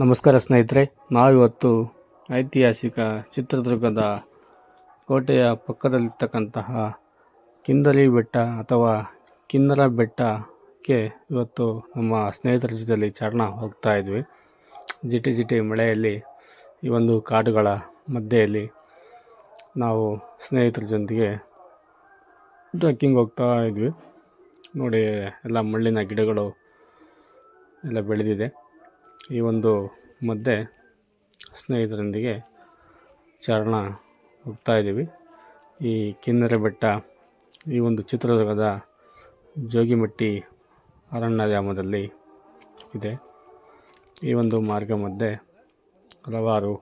ನಮಸ್ಕಾರ ಸ್ನೇಹಿತರೆ, ನಾವಿವತ್ತು ಐತಿಹಾಸಿಕ ಚಿತ್ರದುರ್ಗದ ಕೋಟೆಯ ಪಕ್ಕದಲ್ಲಿರ್ತಕ್ಕಂತಹ ಕಿಂದರಿ ಬೆಟ್ಟ ಅಥವಾ ಕಿನ್ನರ ಬೆಟ್ಟಕ್ಕೆ ಇವತ್ತು ನಮ್ಮ ಸ್ನೇಹಿತರ ಜೊತೆಯಲ್ಲಿ ಚಾರಣ ಹೋಗ್ತಾ ಇದ್ವಿ. ಜಿಟಿ ಜಿಟಿ ಮಳೆಯಲ್ಲಿ ಈ ಒಂದು ಕಾಡುಗಳ ಮಧ್ಯೆಯಲ್ಲಿ ನಾವು ಸ್ನೇಹಿತರ ಜೊತೆಗೆ ಟ್ರೆಕ್ಕಿಂಗ್ ಹೋಗ್ತಾ ಇದ್ವಿ. ನೋಡಿ, ಎಲ್ಲ ಮುಳ್ಳಿನ ಗಿಡಗಳು ಎಲ್ಲ ಬೆಳೆದಿದೆ. ಈ ಒಂದು ಮಧ್ಯೆ ಸ್ನೇಹಿತರೊಂದಿಗೆ ಚಾರಣ ಹೋಗ್ತಾ ಇದ್ದೀವಿ. ಈ ಕಿನ್ನರೆ ಬೆಟ್ಟ, ಈ ಒಂದು ಚಿತ್ರದುರ್ಗದ ಜೋಗಿಮಟ್ಟಿ ಅರಣ್ಯಧಾಮದಲ್ಲಿ ಇದೆ. ಈ ಒಂದು ಮಾರ್ಗ ಮಧ್ಯೆ ಹಲವಾರು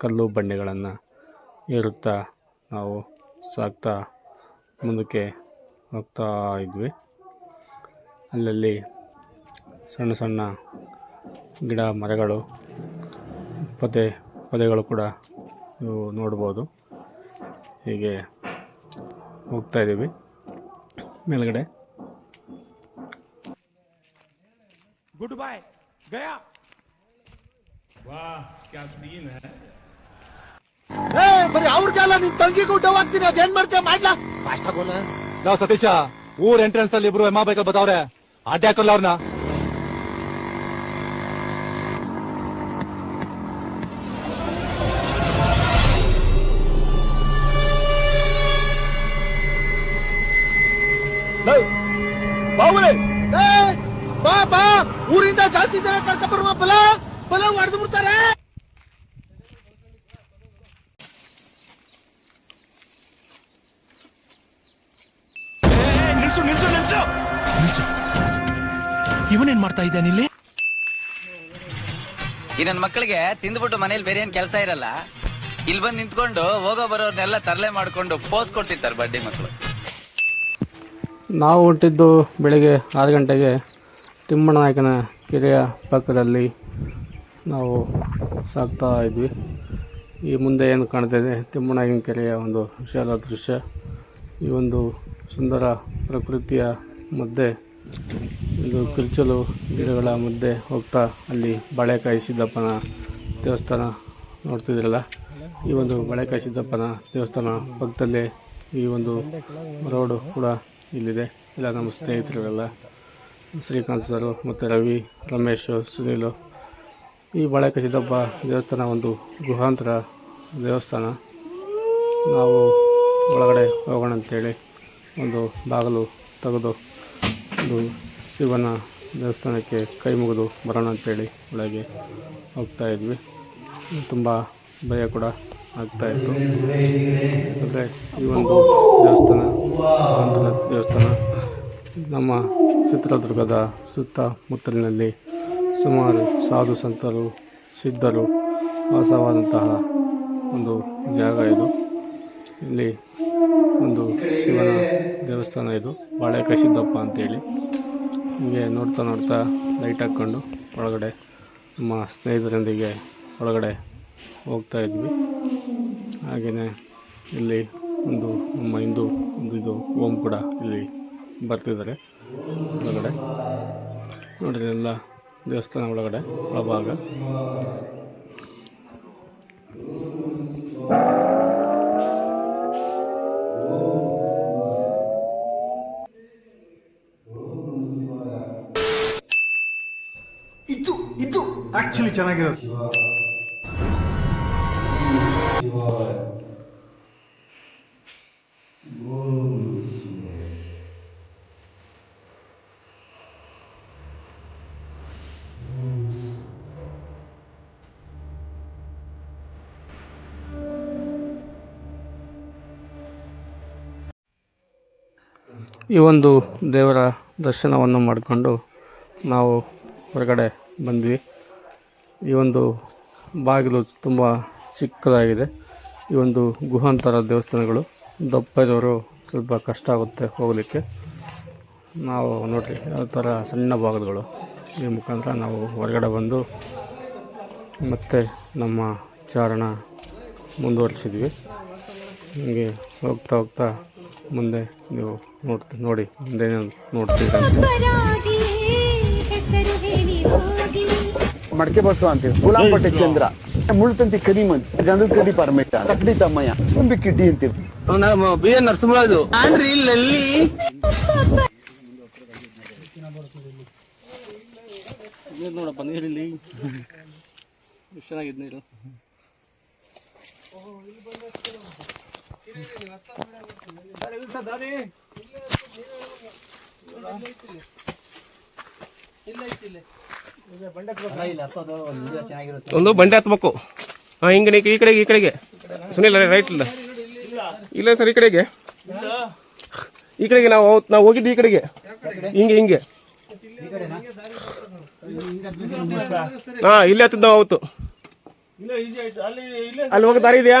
ಕಲ್ಲು ಬಂಡೆಗಳನ್ನು ಏರುತ್ತಾ ನಾವು ಸಾಕ್ತಾ ಮುಂದಕ್ಕೆ ಹೋಗ್ತಾ ಇದ್ವಿ. ಅಲ್ಲಲ್ಲಿ ಸಣ್ಣ ಸಣ್ಣ ಗಿಡ ಮರಗಳು ಪೊದೆ ಪೊದೆಗಳು ಕೂಡ ನೀವು ನೋಡ್ಬೋದು. ಹೀಗೆ ಹೋಗ್ತಾ ಇದ್ದೀವಿ. ಮೇಲ್ಗಡೆ. ಗುಡ್ ಬಾಯ್ ಗಯಾ ಬರೀ ಅವ್ರಿಗೆಲ್ಲ ನಿನ್ ತಂಗಿ ಗುಡ್ಡ ಹಾಕ್ತೀನಿ ಅದೇನ್ ಮಾಡ್ತೀಯ? ಮಾಡ್ಲಾ? ಫಾಸ್ಟ್ ಆಗೋಲ್ಲ ನಾವು ಸತೀಶ ಊರ್ ಎಂಟ್ರೆನ್ಸ್ ಅಲ್ಲಿ ಇಬ್ರು ಎಮ್ಮ ಬೈಕಲ್ ಬತಾವ್ರೆ ಅಡ್ಡಾಕಲ್ಲ ಅವ್ರನ್ನ ಜನ ಕರ್ಕೊಂಡ್ ಬರುವ ಬಲ ಬಲ ಹೊಡೆದು ಬಿಡ್ತಾರೆ. ನಿಲ್ಸು ನಿಲ್ಸು ನಿಲ್ಸು ಇವನೇನ್ ಮಾಡ್ತಾ ಇದ್ದಾನೆ ಇಲ್ಲಿ ಈ ನನ್ನ ಮಕ್ಕಳಿಗೆ ತಿಂದ್ಬಿಟ್ಟು ಮನೇಲಿ ಬೇರೆ ಏನ್ ಕೆಲಸ ಇರಲ್ಲ. ಇಲ್ಲಿ ಬಂದು ನಿಂತ್ಕೊಂಡು ಹೋಗೋ ಬರೋರ್ನೆಲ್ಲ ತರಲೆ ಮಾಡ್ಕೊಂಡು ಪೋಸ್ ಕೊಡ್ತಿರ್ತಾರೆ ಬಡ್ಡಿ ಮಕ್ಕಳು ನಾವು ಹುಟ್ಟಿದ್ದು ಬೆಳಿಗ್ಗೆ ಆರು ಗಂಟೆಗೆ ತಿಮ್ಮನಾಯಕನ ಕೆರೆಯ ಪಕ್ಕದಲ್ಲಿ ನಾವು ಸಾಗ್ತಾ ಇದ್ವಿ. ಈ ಮುಂದೆ ಏನು ಕಾಣ್ತಿದೆ ತಿಮ್ಮನಾಯಕನ ಕೆರೆಯ ಒಂದು ವಿಶಾಲ ದೃಶ್ಯ. ಈ ಒಂದು ಸುಂದರ ಪ್ರಕೃತಿಯ ಮಧ್ಯೆ, ಒಂದು ಕಿರುಚಲು ಗಿಡಗಳ ಮಧ್ಯೆ ಹೋಗ್ತಾ ಅಲ್ಲಿ ಬಾಳೆಕಾಯಿ ಸಿದ್ದಪ್ಪನ ದೇವಸ್ಥಾನ ನೋಡ್ತಿದ್ರಲ್ಲ ಈ ಒಂದು ಬಾಳೆಕಾಯಿ ಸಿದ್ದಪ್ಪನ ದೇವಸ್ಥಾನ ಪಕ್ಕದಲ್ಲೇ ಈ ಒಂದು ರೋಡು ಕೂಡ ಇಲ್ಲಿದೆ. ಇಲ್ಲ ನಮ್ಮ ಸ್ನೇಹಿತರೆಲ್ಲ ಶ್ರೀಕಾಂತ್ ಸರು ಮತ್ತು ರವಿ, ರಮೇಶ್, ಸುನೀಲ್. ಈ ಬಾಳೆ ದೇವಸ್ಥಾನ ಒಂದು ಗುಹಾಂತರ ದೇವಸ್ಥಾನ. ನಾವು ಒಳಗಡೆ ಹೋಗೋಣ ಅಂತೇಳಿ ಒಂದು ಬಾಗಿಲು ತೆಗೆದು ಒಂದು ಶಿವನ ದೇವಸ್ಥಾನಕ್ಕೆ ಕೈ ಮುಗಿದು ಬರೋಣ ಅಂತೇಳಿ ಒಳಗೆ ಹೋಗ್ತಾ ಇದ್ವಿ. ತುಂಬ ಭಯ ಕೂಡ ಆಗ್ತಾ ಇತ್ತು. ಅಂದರೆ ಈ ಒಂದು ದೇವಸ್ಥಾನ ದೇವಸ್ಥಾನ ನಮ್ಮ ಚಿತ್ರದುರ್ಗದ ಸುತ್ತಮುತ್ತಲಿನಲ್ಲಿ ಸುಮಾರು ಸಾಧು ಸಂತರು, ಸಿದ್ಧರು ವಾಸವಾದಂತಹ ಒಂದು ಜಾಗ ಇದು. ಇಲ್ಲಿ ಒಂದು ಶಿವನ ದೇವಸ್ಥಾನ ಇದು. ಬಾಳೆಕ ಸಿದ್ದಪ್ಪ ಅಂತೇಳಿ. ಹೀಗೆ ನೋಡ್ತಾ ನೋಡ್ತಾ ಲೈಟ್ ಹಾಕ್ಕೊಂಡು ಒಳಗಡೆ ನಮ್ಮ ಸ್ನೇಹಿತರೊಂದಿಗೆ ಒಳಗಡೆ ಹೋಗ್ತಾ ಇದ್ವಿ. ಹಾಗೆಯೇ ಇಲ್ಲಿ ಒಂದು ನಮ್ಮ ಹಿಂದೂ ಒಂದು ಇದು ಓಂ ಕೂಡ ಇಲ್ಲಿ ಬರ್ತಿದ್ದಾರೆ ಒಳಗಡೆ. ನೋಡಿ ಎಲ್ಲ ದೇವಸ್ಥಾನ ಒಳಗಡೆ ಒಳಭಾಗ. ಇದು ಇದು ಆಕ್ಚುಲಿ ಚೆನ್ನಾಗಿರೋದು. ಈ ಒಂದು ದೇವರ ದರ್ಶನವನ್ನು ಮಾಡಿಕೊಂಡು ನಾವು ಹೊರಗಡೆ ಬಂದ್ವಿ. ಈ ಒಂದು ಬಾಗಿಲು ತುಂಬ ಚಿಕ್ಕದಾಗಿದೆ. ಈ ಒಂದು ಗುಹಾಂತರ ದೇವಸ್ಥಾನಗಳು ದಪ್ಪ ಇರೋರು ಸ್ವಲ್ಪ ಕಷ್ಟ ಆಗುತ್ತೆ ಹೋಗಲಿಕ್ಕೆ. ನಾವು ನೋಡಿರಿ, ಯಾವ ಥರ ಸಣ್ಣ ಬಾಗಿಲುಗಳು. ಈ ಮುಖಾಂತರ ನಾವು ಹೊರಗಡೆ ಬಂದು ಮತ್ತೆ ನಮ್ಮ ಚಾರಣ ಮುಂದುವರಿಸಿದ್ವಿ. ಹೀಗೆ ಹೋಗ್ತಾ ಹೋಗ್ತಾ ಮುಂದೆ ನೀವು ನೋಡ್ತಿ ನೋಡಿ ಮುಂದೆ ನೋಡ್ತೀರಿ ಮಡಕೆ ಬಸವ ಅಂತೀವಿ ಗುಲಾಂಪಟ್ಟೆ ಚಂದ್ರ. ಮುಳ್ತಂತಿ ಕರಿಮನ್ ಗಂಧದ ಕಡಿ ಪರಮೇಶ ಕಡ್ಡಿ ತಮ್ಮಯ್ಯ ತುಂಬಿ ಕಿಟ್ಟಿ ಅಂತೀವಿ ಬಿ ಎನ್ ನರಸಿಂಹರಾಜು. ನೀರು ನೋಡಪ್ಪ ನೀರಿಲ್ಲಿ. ಎಷ್ಟು ಚೆನ್ನಾಗಿದೆ ನೀರು. ಒಂದು ಬಂಡೆ ಹತ್ಬೇಕು. ಹಾಂ, ಹಿಂಗೆ ಈ ಕಡೆಗೆ ಈ ಕಡೆಗೆ. ಸುನಿಲ್ ರೈಟ್ ಇಲ್ಲ. ಇಲ್ಲ ಸರ್, ಈ ಕಡೆಗೆ. ಈ ಕಡೆಗೆ ನಾವು ನಾವು ಹೋಗಿದ್ದು ಈ ಕಡೆಗೆ. ಹಿಂಗೆ ಹಿಂಗೆ. ಹಾಂ, ಇಲ್ಲೇ ಹತ್ತಿದ್ದು ಅವತ್ತು. ಅಲ್ಲಿ ಹೋಗೋ ದಾರಿ ಇದೆಯಾ?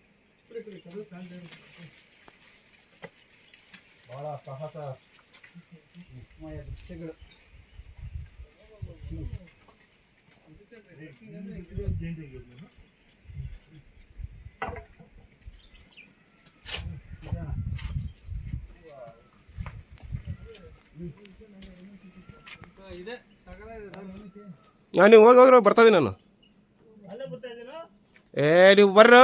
ನಾನು ನೀವು ಹೋಗಿ ಹೋಗಿರೋ ಬರ್ತಾ ಇದೀನಿ ನಾನು. ಏ ನೀವು ಬರ್ರೋ.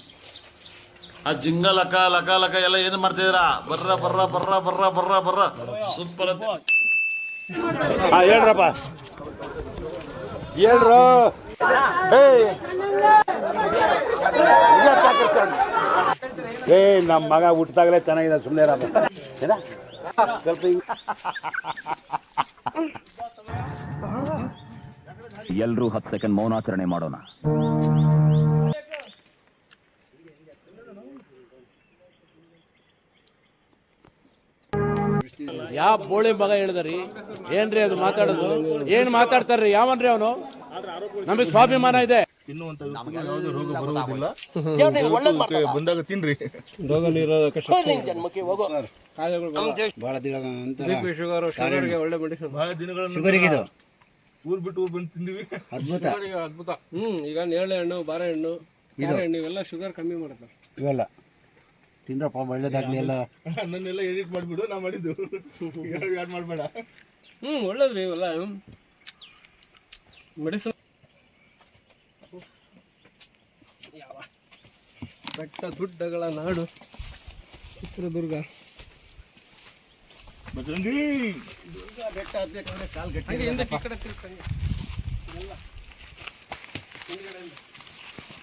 ಆ ಜಿಂಗ ಲಕ ಲಕ ಲಕ ಎಲ್ಲ ಏನು ಮಾಡ್ತಿದ್ದೀರಾ? ಬರ್ರ ಬರ್ರ ಬರ್ರ ಬರ್ರ ಬರ್ರ ಬರ್ರ. ಸೂಪರ್ ಹೇಳ್ರಪ್ಪ. ಹೇಳ್ರ. ಏಯ್. ಏ ನಮ್ಮ ಮಗ ಹುಟ್ಟಿದಾಗಲೇ ಚೆನ್ನಾಗಿದೆ ಸುಮ್ಮನೆ ಏನ? ಸ್ವಲ್ಪ ಎಲ್ಲರೂ ಎಲ್ರೂ ಹತ್ತು ಸೆಕೆಂಡ್ ಮೌನಾಚರಣೆ ಮಾಡೋಣ. ಯಾವ ಬೋಳಿ ಮಗ ಹೇಳಿದ್ರಿ? ಏನ್ರಿ ಅದು ಮಾತಾಡೋದು? ಏನ್ ಮಾತಾಡ್ತಾರ್ರಿ? ಯಾವನ್ರಿ ಅವನು? ನಮಗೆ ಸ್ವಾಭಿಮಾನ ಇದೆ. ಬಂದಾಗ ತಿನ್ರಿ. ರೋಗ ನಿರೋಧಕ ಶಕ್ತಿ. ಜನ್ಮಕ್ಕೆ ಹೋಗೋ. ಬಹಳ ಶುಗರ್ ಶುಗರ್ಗೆ ಒಳ್ಳೆ ಮೆಡಿಸಿನ್ ಬಹಳ ದಿನಗಳ ಊರ್ ಬಿಟ್ಟು ಊರ್ ಬಂದು ತಿಂದಿವಿ. ಅದ್ಭುತ. ಅದ್ಭುತ. ಹ್ಮ್ ಈಗ ನೇರಳೆ ಹಣ್ಣು ಬಾರೆ ಹಣ್ಣು ಇವೆಲ್ಲ ಶುಗರ್ ಕಮ್ಮಿ ಮಾಡುತ್ತೆ. ಇವೆಲ್ಲ. ತಿಂದ್ರಪ್ಪ ಒಳ್ಳೇದಾಗ್ಲಿ ಎಲ್ಲ. ನನ್ನೆಲ್ಲ ಎಡಿಟ್ ಮಾಡ್ಬಿಡು ನಾ ಮಾಡಿದ್ದು. ಯಾರು ಮಾಡಬೇಡ. ಒಳ್ಳೇದು ರೀ ಇವೆಲ್ಲ. ಯಾವ ಬೆಟ್ಟ ದುಡ್ಡಗಳ ನಾಡು. ಚಿತ್ರದುರ್ಗ. ಹಂಗೆ ಹಿಂದಕ್ಕೆ ಈ ಕಡೆ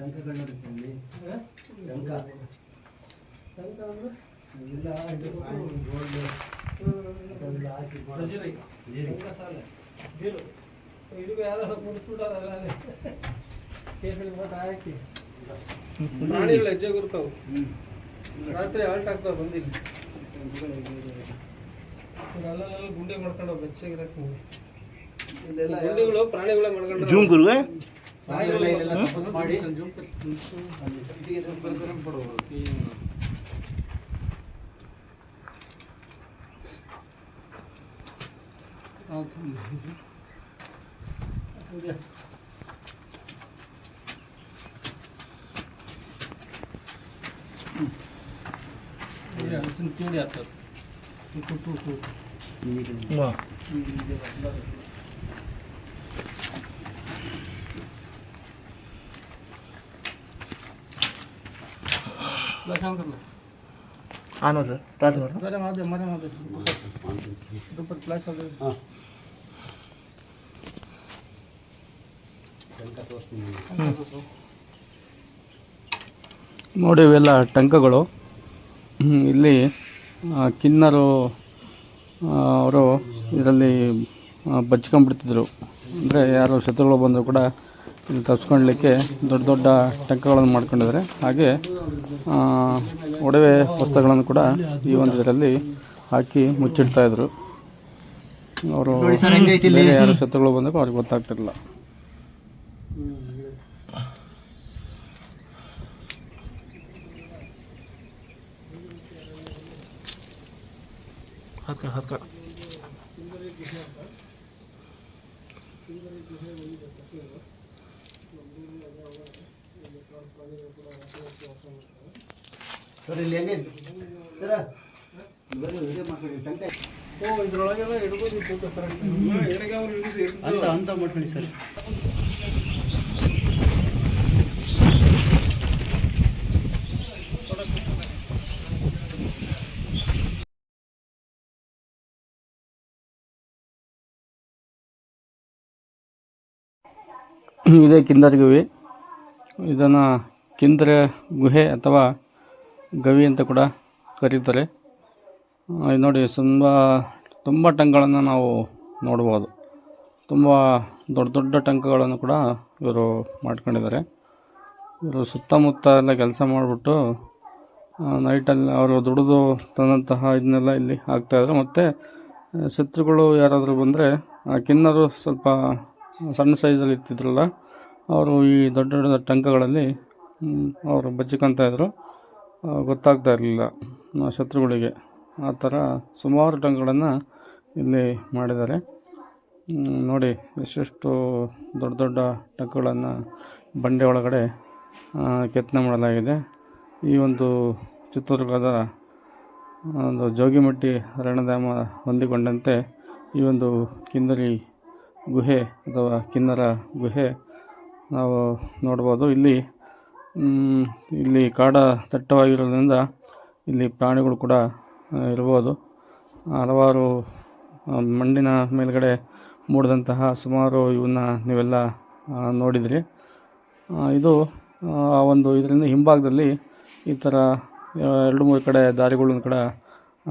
ಟಂಕ ಸಾಲೆ. ಬೀರು. ಯಾರೋ ಮೋಟ ಹಾಕಿ. ಪ್ರಾಣಿಗಳು ಹೆಜ್ಜೆ ಗುರುತಾವು. ರಾತ್ರಿ ಆಲ್ಟ್ ಆಗ್ತಾವ ಬಂದಿಲ್ಲ ಅಲ್ಲೆಲ್ಲ ಗುಂಡಿ ಮಾಡ್ಕೊಂಡು ಬೆಚ್ಚಗಿರಕ್ಕೆ ಗುಂಡಿಗಳು ಪ್ರಾಣಿಗಳೇ ಮಾಡ್ಕೊಂಡು ಜೂಮ್ ಗುರುವೆ? ತಿಂಡಿ ಆಗ್ತದೆ ನೋಡಿ ಇವೆಲ್ಲ ಟಂಕಗಳು. ಇಲ್ಲಿ ಕಿನ್ನರು ಅವರು ಇದರಲ್ಲಿ ಬಚ್ಕೊಂಡ್ಬಿಡ್ತಿದ್ರು. ಅಂದರೆ ಯಾರು ಶತ್ರುಗಳು ಬಂದರೂ ಕೂಡ ಇಲ್ಲಿ ತಪ್ಸ್ಕೊಳ್ಲಿಕ್ಕೆ ದೊಡ್ಡ ದೊಡ್ಡ ಟೆಂಕಗಳನ್ನು ಮಾಡ್ಕೊಂಡಿದ್ದಾರೆ. ಹಾಗೆ ಒಡವೆ ಪುಸ್ತಕಗಳನ್ನು ಕೂಡ ಈ ಒಂದು ಇದರಲ್ಲಿ ಹಾಕಿ ಮುಚ್ಚಿಡ್ತಾ ಇದ್ರು. ಅವರು ಯಾರು ಶತ್ರುಗಳು ಬಂದಾಗ ಅವ್ರಿಗೆ ಗೊತ್ತಾಗ್ತಿರಲಿಲ್ಲ. ಇದ್ರೊಳಗೆಲ್ಲ ಹಿಡ್ಬೋದು ಅಂತ ಅಂತ ಮಾಡ್ಕೊಳ್ಳಿ ಸರ್. ಇದೇ ಕಿಂದರ್ ಗುಹೆ ಇದನ್ನು ಕಿಂದರ ಗುಹೆ ಅಥವಾ ಗವಿ ಅಂತ ಕೂಡ ಕರೀತಾರೆ. ಆ, ಇದು ನೋಡಿ ತುಂಬ ತುಂಬ ಟಂಕಗಳನ್ನು ನಾವು ನೋಡ್ಬೋದು. ತುಂಬ ದೊಡ್ಡ ದೊಡ್ಡ ಟಂಕಗಳನ್ನು ಕೂಡ ಇವರು ಮಾಡ್ಕೊಂಡಿದ್ದಾರೆ. ಇವರು ಸುತ್ತಮುತ್ತ ಎಲ್ಲ ಕೆಲಸ ಮಾಡಿಬಿಟ್ಟು ನೈಟಲ್ಲಿ ಅವರು ದುಡಿದು ತಂದಂತಹ ಇದನ್ನೆಲ್ಲ ಇಲ್ಲಿ ಹಾಕ್ತಾಯಿದ್ರು ಮತ್ತು ಶತ್ರುಗಳು ಯಾರಾದರೂ ಬಂದರೆ ಕಿನ್ನರು ಸ್ವಲ್ಪ ಸಣ್ಣ ಸೈಜಲ್ಲಿ ಇರ್ತಿದ್ರಲ್ಲ ಅವರು ಈ ದೊಡ್ಡ ದೊಡ್ಡ ಟಂಕಗಳಲ್ಲಿ ಅವರು ಬಚ್ಚಿಕೊಂತ ಇದ್ರು. ಆ, ಗೊತ್ತಾಗ್ತಾ ಇರಲಿಲ್ಲ ಶತ್ರುಗಳಿಗೆ. ಆ ಥರ ಸುಮಾರು ಟಂಗಳನ್ನು ಇಲ್ಲಿ ಮಾಡಿದ್ದಾರೆ. ನೋಡಿ, ಎಷ್ಟೆಷ್ಟು ದೊಡ್ಡ ದೊಡ್ಡ ಟಂಕಗಳನ್ನು ಬಂಡೆ ಒಳಗಡೆ ಕೆತ್ತನೆ ಮಾಡಲಾಗಿದೆ. ಈ ಒಂದು ಚಿತ್ರದುರ್ಗದ ಒಂದು ಜೋಗಿಮಟ್ಟಿ ಅರಣ್ಯಧಾಮ ಹೊಂದಿಕೊಂಡಂತೆ ಈ ಒಂದು ಕಿನ್ನರಿ ಗುಹೆ ಅಥವಾ ಕಿನ್ನರ ಗುಹೆ ನಾವು ನೋಡ್ಬೋದು. ಇಲ್ಲಿ ಇಲ್ಲಿ ಕಾಡ ದಟ್ಟವಾಗಿರೋದ್ರಿಂದ ಇಲ್ಲಿ ಪ್ರಾಣಿಗಳು ಕೂಡ ಇರ್ಬೋದು. ಹಲವಾರು ಮಣ್ಣಿನ ಮೇಲ್ಗಡೆ ಮೂಡಿದಂತಹ ಸುಮಾರು ಇವನ್ನ ನೀವೆಲ್ಲ ನೋಡಿದಿರಿ. ಇದು, ಆ, ಒಂದು ಇದರಿಂದ ಹಿಂಭಾಗದಲ್ಲಿ ಈ ಥರ ಎರಡು ಮೂರು ಕಡೆ ದಾರಿಗಳನ್ನು ಕೂಡ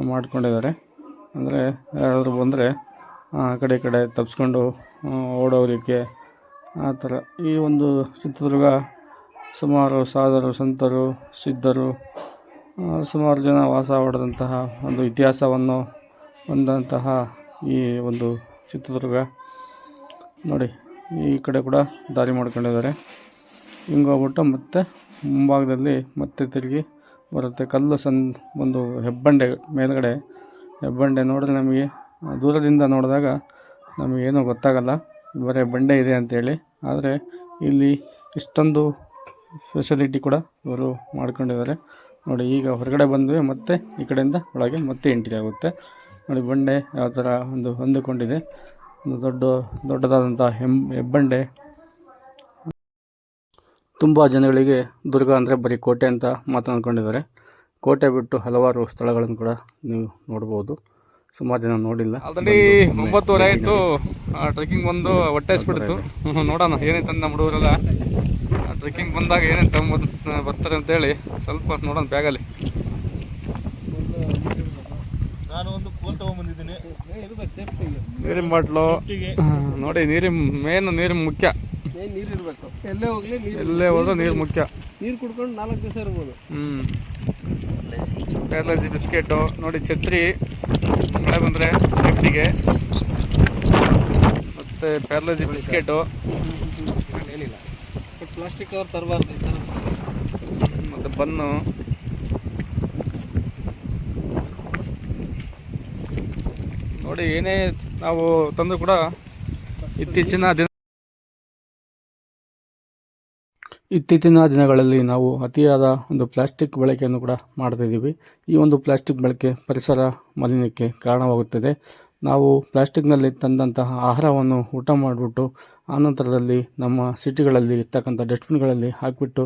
ಮಾಡ್ಕೊಂಡಿದ್ದಾರೆ. ಅಂದರೆ, ಯಾರಾದರೂ ಬಂದರೆ, ಆ ಕಡೆ ಕಡೆ ತಪ್ಪಿಸ್ಕೊಂಡು ಓಡೋಗಲಿಕ್ಕೆ ಆ ಥರ ಈ ಒಂದು ಚಿತ್ರದುರ್ಗ ಸುಮಾರು ಸಾಧರು, ಸಂತರು, ಸಿದ್ಧರು ಸುಮಾರು ಜನ ವಾಸ ಮಾಡಿದಂತಹ ಒಂದು ಇತಿಹಾಸವನ್ನು ಹೊಂದಂತಹ ಈ ಒಂದು ಚಿತ್ರದುರ್ಗ. ನೋಡಿ, ಈ ಕಡೆ ಕೂಡ ದಾರಿ ಮಾಡ್ಕೊಂಡಿದ್ದಾರೆ. ಹಿಂಗೋಗ್ಬಿಟ್ಟು ಮತ್ತೆ ಮುಂಭಾಗದಲ್ಲಿ ಮತ್ತೆ ತಿರುಗಿ ಬರುತ್ತೆ. ಕಲ್ಲು ಸನ್ ಒಂದು ಹೆಬ್ಬಂಡೆ ಮೇಲ್ಗಡೆ. ಹೆಬ್ಬಂಡೆ ನೋಡಿದ್ರೆ ನಮಗೆ ದೂರದಿಂದ ನೋಡಿದಾಗ ನಮಗೇನೂ ಗೊತ್ತಾಗಲ್ಲ. ಬರೀ ಬಂಡೆ ಇದೆ ಅಂತೇಳಿ. ಆದರೆ ಇಲ್ಲಿ ಇಷ್ಟೊಂದು ಫೆಸಿಲಿಟಿ ಕೂಡ ಇವರು ಮಾಡ್ಕೊಂಡಿದ್ದಾರೆ. ನೋಡಿ ಈಗ ಹೊರಗಡೆ ಬಂದ್ವಿ ಮತ್ತೆ ಈ ಕಡೆಯಿಂದ ಒಳಗೆ ಮತ್ತೆ ಎಂಟ್ರಿ ಆಗುತ್ತೆ. ನೋಡಿ ಬಂಡೆ ಯಾವ ಥರ ಒಂದು ಹೊಂದಿಕೊಂಡಿದೆ. ಒಂದು ದೊಡ್ಡ ದೊಡ್ಡದಾದಂಥ ಹೆಮ್ ಹೆಬ್ಬಂಡೆ. ತುಂಬ ಜನಗಳಿಗೆ ದುರ್ಗ ಅಂದರೆ ಬರೀ ಕೋಟೆ ಅಂತ ಮಾತನಾಡ್ಕೊಂಡಿದ್ದಾರೆ ಕೋಟೆ ಬಿಟ್ಟು ಹಲವಾರು ಸ್ಥಳಗಳನ್ನು ಕೂಡ ನೀವು ನೋಡ್ಬೋದು. ಸುಮಾರು ಜನ ನೋಡಿಲ್ಲ. ಆಲ್ರೆಡಿ ಒಂಬತ್ತುವರೆ ಆಯಿತು. ಟ್ರೆಕ್ಕಿಂಗ್ ಬಂದು ಹೊಟ್ಟೆ ನೋಡೋಣ ಏನೈತೆ ನಮ್ಮ ಹುಡುಗರೆಲ್ಲ. ಟ್ರೆಕ್ಕಿಂಗ್ ಬಂದಾಗ ಏನೇನು ತಗೊಂಬ ಬರ್ತಾರೆ ಅಂತೇಳಿ ಸ್ವಲ್ಪ ನೋಡೋಣ ಬ್ಯಾಗಲ್ಲಿ. ನಾನು ಒಂದು ಕೋಲ್ ತಗೊಂಡ್ಬಂದಿದ್ದೀನಿ ನೀರಿನ ಬಾಟ್ಲು. ನೋಡಿ ನೀರಿನ ಮೇನ್ ನೀರಿನ ಮುಖ್ಯ. ನೀರು ಇರಬೇಕು? ಎಲ್ಲೇ ಹೋಗ್ಲಿ ನೀರು ಎಲ್ಲೇ ಹೋದ್ರೆ ನೀರು ಮುಖ್ಯ. ನೀರು ಕುಡ್ಕೊಂಡು ನಾಲ್ಕು ದಿವಸ ಇರ್ಬೋದು. ಹ್ಞೂ ಪ್ಯಾರ್ಲಜಿ ಬಿಸ್ಕೆಟು. ನೋಡಿ ಛತ್ರಿ ಮಳೆ ಬಂದರೆ ಸೇಫ್ಟಿಗೆ ಮತ್ತು ಪ್ಯಾರಲಜಿ ಬಿಸ್ಕೆಟು. ಪ್ಲಾಸ್ಟಿಕ್ ಕವರ್ ತರಬಾರ್ದು ಈ ಥರ. ಮತ್ತು ಬನ್ನು. ನೋಡಿ ಏನೇ ನಾವು ತಂದು ಕೂಡ ಇತ್ತೀಚಿನ ದಿನ ಇತ್ತೀಚಿನ ದಿನಗಳಲ್ಲಿ ನಾವು ಅತಿಯಾದ ಒಂದು ಪ್ಲಾಸ್ಟಿಕ್ ಬಳಕೆಯನ್ನು ಕೂಡ ಮಾಡ್ತಿದ್ದೀವಿ ಈ ಒಂದು ಪ್ಲಾಸ್ಟಿಕ್ ಬಳಕೆ ಪರಿಸರ ಮಾಲಿನ್ಯಕ್ಕೆ ಕಾರಣವಾಗುತ್ತದೆ. ನಾವು ಪ್ಲಾಸ್ಟಿಕ್ನಲ್ಲಿ ತಂದಂತಹ ಆಹಾರವನ್ನು ಊಟ ಮಾಡಿಬಿಟ್ಟು ಆನಂತರದಲ್ಲಿ ನಮ್ಮ ಸಿಟಿಗಳಲ್ಲಿ ಇರ್ತಕ್ಕಂಥ ಡಸ್ಟ್ಬಿನ್ಗಳಲ್ಲಿ ಹಾಕಿಬಿಟ್ಟು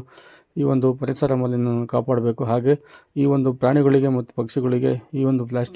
ಈ ಒಂದು ಪರಿಸರ ಮಾಲಿನ್ಯವನ್ನು ಕಾಪಾಡಬೇಕು. ಹಾಗೆ ಈ ಒಂದು ಪ್ರಾಣಿಗಳಿಗೆ ಮತ್ತು ಪಕ್ಷಿಗಳಿಗೆ ಈ ಒಂದು ಪ್ಲಾಸ್ಟಿಕ್